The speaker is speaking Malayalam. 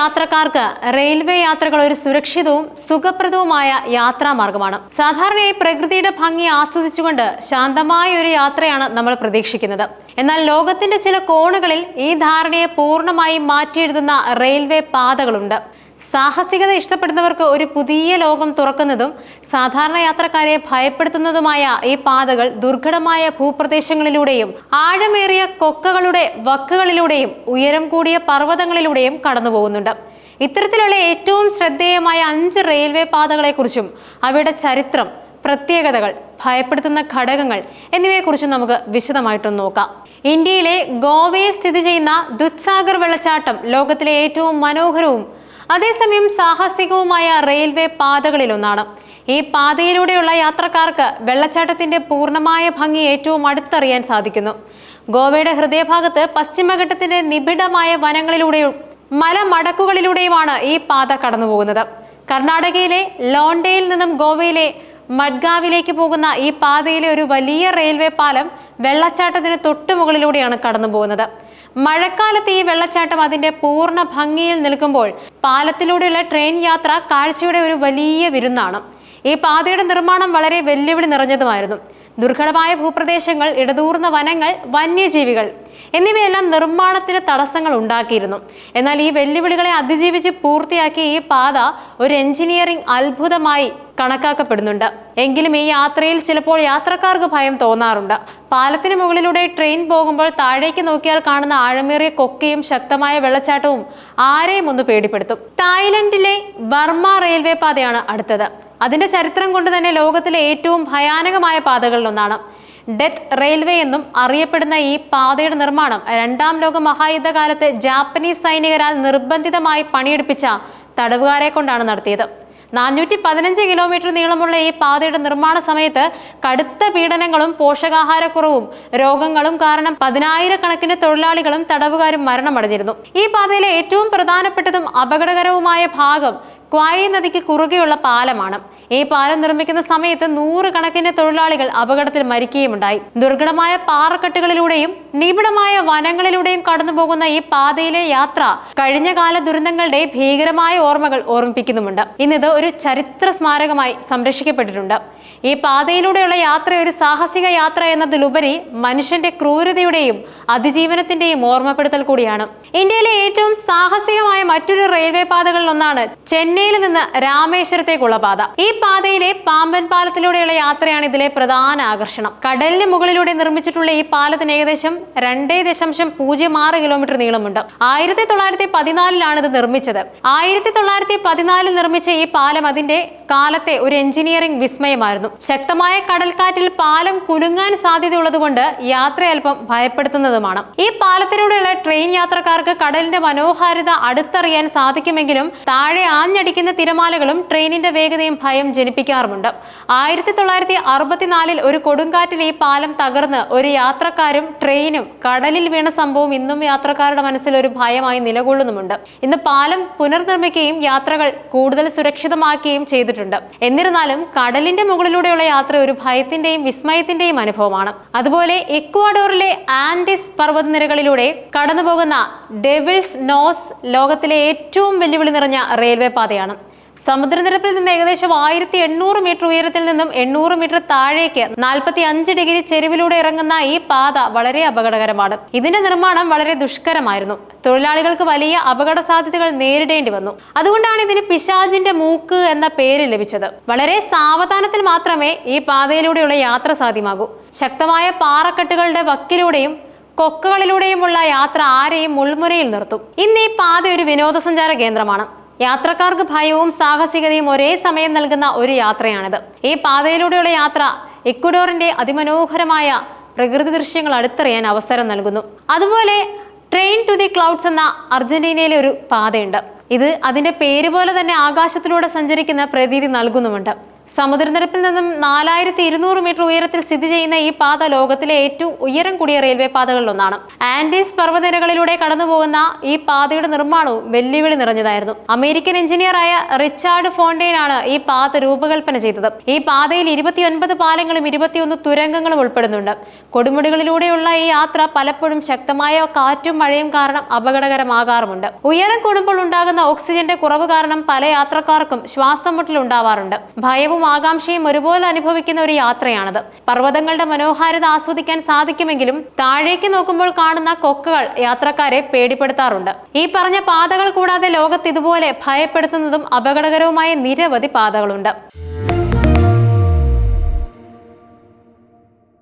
യാത്രക്കാർക്ക് റെയിൽവേ യാത്രകൾ ഒരു സുരക്ഷിതവും സുഖപ്രദവുമായ യാത്രാ മാർഗമാണ് സാധാരണയായി പ്രകൃതിയുടെ ഭംഗി ആസ്വദിച്ചുകൊണ്ട് ശാന്തമായ ഒരു യാത്രയാണ് നമ്മൾ പ്രതീക്ഷിക്കുന്നത്. എന്നാൽ ലോകത്തിന്റെ ചില കോണുകളിൽ ഈ ധാരണയെ പൂർണമായും മാറ്റിയെഴുതുന്ന റെയിൽവേ പാതകളുണ്ട്. സാഹസികത ഇഷ്ടപ്പെടുന്നവർക്ക് ഒരു പുതിയ ലോകം തുറക്കുന്നതും സാധാരണ യാത്രക്കാരെ ഭയപ്പെടുത്തുന്നതുമായ ഈ പാതകൾ ദുർഘടമായ ഭൂപ്രദേശങ്ങളിലൂടെയും ആഴമേറിയ കൊക്കകളുടെ വക്കുകളിലൂടെയും ഉയരം കൂടിയ പർവതങ്ങളിലൂടെയും കടന്നുപോകുന്നുണ്ട്. ഇത്തരത്തിലുള്ള ഏറ്റവും ശ്രദ്ധേയമായ അഞ്ച് റെയിൽവേ പാതകളെക്കുറിച്ചും അവയുടെ ചരിത്രം പ്രത്യേകതകൾ ഭയപ്പെടുത്തുന്ന ഘടകങ്ങൾ എന്നിവയെക്കുറിച്ചും നമുക്ക് വിശദമായിട്ടൊന്ന് നോക്കാം. ഇന്ത്യയിലെ ഗോവയിൽ സ്ഥിതി ചെയ്യുന്ന ദുത്സാഗർ വെള്ളച്ചാട്ടം ലോകത്തിലെ ഏറ്റവും മനോഹരവും അതേസമയം സാഹസികവുമായ റെയിൽവേ പാതകളിലൊന്നാണ്. ഈ പാതയിലൂടെയുള്ള യാത്രക്കാർക്ക് വെള്ളച്ചാട്ടത്തിന്റെ പൂർണമായ ഭംഗി ഏറ്റവും അടുത്തറിയാൻ സാധിക്കുന്നു. ഗോവയുടെ ഹൃദയഭാഗത്ത് പശ്ചിമഘട്ടത്തിന്റെ നിബിഡമായ വനങ്ങളിലൂടെയും മലമടക്കുകളിലൂടെയുമാണ് ഈ പാത കടന്നുപോകുന്നത്. കർണാടകയിലെ ലോണ്ടയിൽ നിന്നും ഗോവയിലെ മഡ്ഗാവിലേക്ക് പോകുന്ന ഈ പാതയിലെ ഒരു വലിയ റെയിൽവേ പാലം വെള്ളച്ചാട്ടത്തിന് തൊട്ടുമുകളിലൂടെയാണ് കടന്നുപോകുന്നത്. കടന്നു പോകുന്നത് മഴക്കാലത്ത് ഈ വെള്ളച്ചാട്ടം അതിന്റെ പൂർണ ഭംഗിയിൽ നിൽക്കുമ്പോൾ പാലത്തിലൂടെയുള്ള ട്രെയിൻ യാത്ര കാഴ്ചയുടെ ഒരു വലിയ വിരുന്നാണ്. ഈ പാതയുടെ നിർമ്മാണം വളരെ വെല്ലുവിളി നിറഞ്ഞതുമായിരുന്നു. ദുർഘടമായ ഭൂപ്രദേശങ്ങൾ ഇടതൂർന്ന വനങ്ങൾ വന്യജീവികൾ എന്നിവയെല്ലാം നിർമ്മാണത്തിന് തടസ്സങ്ങൾ ഉണ്ടാക്കിയിരുന്നു. എന്നാൽ ഈ വെല്ലുവിളികളെ അതിജീവിച്ച് പൂർത്തിയാക്കിയ ഈ പാത ഒരു എഞ്ചിനീയറിംഗ് അത്ഭുതമായി കണക്കാക്കപ്പെടുന്നുണ്ട്. എങ്കിലും ഈ യാത്രയിൽ ചിലപ്പോൾ യാത്രക്കാർക്ക് ഭയം തോന്നാറുണ്ട്. പാലത്തിന് മുകളിലൂടെ ട്രെയിൻ പോകുമ്പോൾ താഴേക്ക് നോക്കിയാൽ കാണുന്ന ആഴമേറിയ കൊക്കയും ശക്തമായ വെള്ളച്ചാട്ടവും ആരെയും ഒന്ന് പേടിപ്പെടുത്തും. തായ്ലൻഡിലെ ബർമ റെയിൽവേ പാതയാണ് അടുത്തത്. അതിന്റെ ചരിത്രം കൊണ്ട് തന്നെ ലോകത്തിലെ ഏറ്റവും ഭയാനകമായ പാതകളിലൊന്നാണ്. ഡെത്ത് റെയിൽവേ എന്നും അറിയപ്പെടുന്ന ഈ പാതയുടെ നിർമ്മാണം രണ്ടാം ലോക മഹായുദ്ധകാലത്ത് ജാപ്പനീസ് സൈനികരാൽ നിർബന്ധിതമായി പണിയെടുപ്പിച്ച തടവുകാരെ കൊണ്ടാണ് നടത്തിയത്. നാനൂറ്റി പതിനഞ്ച് കിലോമീറ്റർ നീളമുള്ള ഈ പാതയുടെ നിർമ്മാണ സമയത്ത് കടുത്ത പീഡനങ്ങളും പോഷകാഹാരക്കുറവും രോഗങ്ങളും കാരണം പതിനായിരക്കണക്കിന് തൊഴിലാളികളും തടവുകാരും മരണമടഞ്ഞിരുന്നു. ഈ പാതയിലെ ഏറ്റവും പ്രധാനപ്പെട്ടതും അപകടകരവുമായ ഭാഗം ക്വായി നദിക്ക് കുറുകെയുള്ള പാലമാണ്. ഈ പാലം നിർമ്മിക്കുന്ന സമയത്ത് നൂറുകണക്കിന് തൊഴിലാളികൾ അപകടത്തിൽ മരിക്കുകയുമുണ്ടായി. ദുർഘടമായ പാറക്കെട്ടുകളിലൂടെയും നിബിഡമായ വനങ്ങളിലൂടെയും കടന്നുപോകുന്ന ഈ പാതയിലെ യാത്ര കഴിഞ്ഞകാല ദുരന്തങ്ങളുടെ ഭീകരമായ ഓർമ്മകൾ ഓർമ്മിപ്പിക്കുന്നുമുണ്ട്. ഇന്നിത് ഒരു ചരിത്ര സ്മാരകമായി സംരക്ഷിക്കപ്പെട്ടിട്ടുണ്ട്. ഈ പാതയിലൂടെയുള്ള യാത്ര ഒരു സാഹസിക യാത്ര എന്നതിലുപരി മനുഷ്യന്റെ ക്രൂരതയുടെയും അതിജീവനത്തിന്റെയും ഓർമ്മപ്പെടുത്തൽ കൂടിയാണ്. ഇന്ത്യയിലെ ഏറ്റവും സാഹസികമായ മറ്റൊരു റെയിൽവേ പാതകളിൽ ഒന്നാണ് ചെന്നൈയിൽ നിന്ന് രാമേശ്വരത്തേക്കുള്ള പാത. ഈ പാതയിലെ പാമ്പൻ പാലത്തിലൂടെയുള്ള യാത്രയാണ് ഇതിലെ പ്രധാന ആകർഷണം. കടലിന് മുകളിലൂടെ നിർമ്മിച്ചിട്ടുള്ള ഈ പാലത്തിന് ഏകദേശം രണ്ടേ ദശാംശം പൂജ്യം ആറ് കിലോമീറ്റർ നീളമുണ്ട്. ആയിരത്തി തൊള്ളായിരത്തി പതിനാലിലാണ് ഇത് നിർമ്മിച്ചത്. ആയിരത്തി തൊള്ളായിരത്തി പതിനാലിൽ നിർമ്മിച്ച ഈ പാലം അതിന്റെ കാലത്തെ ഒരു എഞ്ചിനീയറിംഗ് വിസ്മയമായിരുന്നു. ശക്തമായ കടൽക്കാറ്റിൽ പാലം കുലുങ്ങാൻ സാധ്യതയുള്ളതുകൊണ്ട് യാത്ര അല്പം ഭയപ്പെടുത്തുന്നതുമാണ്. ഈ പാലത്തിലൂടെയുള്ള ട്രെയിൻ യാത്രക്കാർക്ക് കടലിന്റെ മനോഹാരിത അടുത്തറിയാൻ സാധിക്കുമെങ്കിലും താഴെ ആഞ്ഞടിക്കുന്ന തിരമാലകളും ട്രെയിനിന്റെ വേഗതയും ഭയം ജനിപ്പിക്കാറുമുണ്ട്. ആയിരത്തി തൊള്ളായിരത്തി അറുപത്തിനാലിൽ ഒരു കൊടുങ്കാറ്റിൽ ഈ പാലം തകർന്ന് ഒരു യാത്രക്കാരും ട്രെയിനും കടലിൽ വീണ സംഭവം ഇന്നും യാത്രക്കാരുടെ മനസ്സിൽ ഒരു ഭയമായി നിലകൊള്ളുന്നുമുണ്ട്. ഇന്ന് പാലം പുനർനിർമ്മിക്കുകയും യാത്രകൾ കൂടുതൽ സുരക്ഷിതമാക്കുകയും ചെയ്തിട്ടുണ്ട്. എന്നിരുന്നാലും കടലിന്റെ മുകളിലൂടെയുള്ള യാത്ര ഒരു ഭയത്തിന്റെയും വിസ്മയത്തിന്റെയും അനുഭവമാണ്. അതുപോലെ എക്വാഡോറിലെ ആൻഡിസ് പർവതനിരകളിലൂടെ കടന്നുപോകുന്ന ഡെവിൾസ് നോസ് ലോകത്തിലെ ഏറ്റവും വെല്ലുവിളി നിറഞ്ഞ റെയിൽവേ പാതയാണ്. സമുദ്രനിരപ്പിൽ നിന്ന് ഏകദേശം ആയിരത്തി എണ്ണൂറ് മീറ്റർ ഉയരത്തിൽ നിന്നും എണ്ണൂറ് മീറ്റർ താഴേക്ക് നാൽപ്പത്തി അഞ്ച് ഡിഗ്രി ചെരുവിലൂടെ ഇറങ്ങുന്ന ഈ പാത വളരെ അപകടകരമാണ്. ഇതിന്റെ നിർമ്മാണം വളരെ ദുഷ്കരമായിരുന്നു. തൊഴിലാളികൾക്ക് വലിയ അപകട സാധ്യതകൾ നേരിടേണ്ടി വന്നു. അതുകൊണ്ടാണ് ഇതിന് പിശാജിന്റെ മൂക്ക് എന്ന പേര് ലഭിച്ചത്. വളരെ സാവധാനത്തിൽ മാത്രമേ ഈ പാതയിലൂടെയുള്ള യാത്ര സാധ്യമാകൂ. ശക്തമായ പാറക്കെട്ടുകളുടെ വക്കിലൂടെയും കൊക്കകളിലൂടെയുമുള്ള യാത്ര ആരെയും മുൾമുനയിൽ നിർത്തും. ഇന്ന് ഈ പാത ഒരു വിനോദസഞ്ചാര കേന്ദ്രമാണ്. യാത്രക്കാർക്ക് ഭയവും സാഹസികതയും ഒരേ സമയം നൽകുന്ന ഒരു യാത്രയാണിത്. ഈ പാതയിലൂടെയുള്ള യാത്ര ഇക്വഡോറിന്റെ അതിമനോഹരമായ പ്രകൃതി ദൃശ്യങ്ങൾ അടുത്തറിയാൻ അവസരം നൽകുന്നു. അതുപോലെ ട്രെയിൻ ടു ദി ക്ലൗഡ്സ് എന്ന അർജന്റീനയിലെ ഒരു പാതയുണ്ട്. ഇത് അതിന്റെ പേര് പോലെ തന്നെ ആകാശത്തിലൂടെ സഞ്ചരിക്കുന്ന പ്രതീതി നൽകുന്നുമുണ്ട്. സമുദ്രനിരപ്പിൽ നിന്നും നാലായിരത്തി ഇരുന്നൂറ് മീറ്റർ ഉയരത്തിൽ സ്ഥിതി ചെയ്യുന്ന ഈ പാത ലോകത്തിലെ ഏറ്റവും ഉയരം കൂടിയ റെയിൽവേ പാതകളിലൊന്നാണ്. ആൻഡീസ് പർവതനിരകളിലൂടെ കടന്നുപോകുന്ന ഈ പാതയുടെ നിർമ്മാണവും വെല്ലുവിളി നിറഞ്ഞതായിരുന്നു. അമേരിക്കൻ എഞ്ചിനീയറായ റിച്ചാർഡ് ഫോണ്ടെയിൻ ആണ് ഈ പാത രൂപകൽപ്പന ചെയ്തത്. ഈ പാതയിൽ ഇരുപത്തിയൊൻപത് പാലങ്ങളും ഇരുപത്തിയൊന്ന് തുരങ്കങ്ങളും ഉൾപ്പെടുന്നുണ്ട്. കൊടുമുടികളിലൂടെയുള്ള ഈ യാത്ര പലപ്പോഴും ശക്തമായ കാറ്റും മഴയും കാരണം അപകടകരമാകാറുമുണ്ട്. ഉയരം കൂടുമ്പോൾ ഉണ്ടാകുന്ന ഓക്സിജന്റെ കുറവ് കാരണം പല യാത്രക്കാർക്കും ശ്വാസം മുട്ടൽ ഉണ്ടാവാറുണ്ട്. ഭയവും ആകാംക്ഷയും ഒരുപോലെ അനുഭവിക്കുന്ന ഒരു യാത്രയാണത്. പർവതങ്ങളുടെ മനോഹാരിത ആസ്വദിക്കാൻ സാധിക്കുമെങ്കിലും താഴേക്ക് നോക്കുമ്പോൾ കാണുന്ന കൊക്കുകൾ യാത്രക്കാരെ പേടിപ്പെടുത്താറുണ്ട്. ഈ പറഞ്ഞ പാതകൾ കൂടാതെ ലോകത്ത് ഇതുപോലെ ഭയപ്പെടുത്തുന്നതും അപകടകരവുമായ നിരവധി പാതകളുണ്ട്.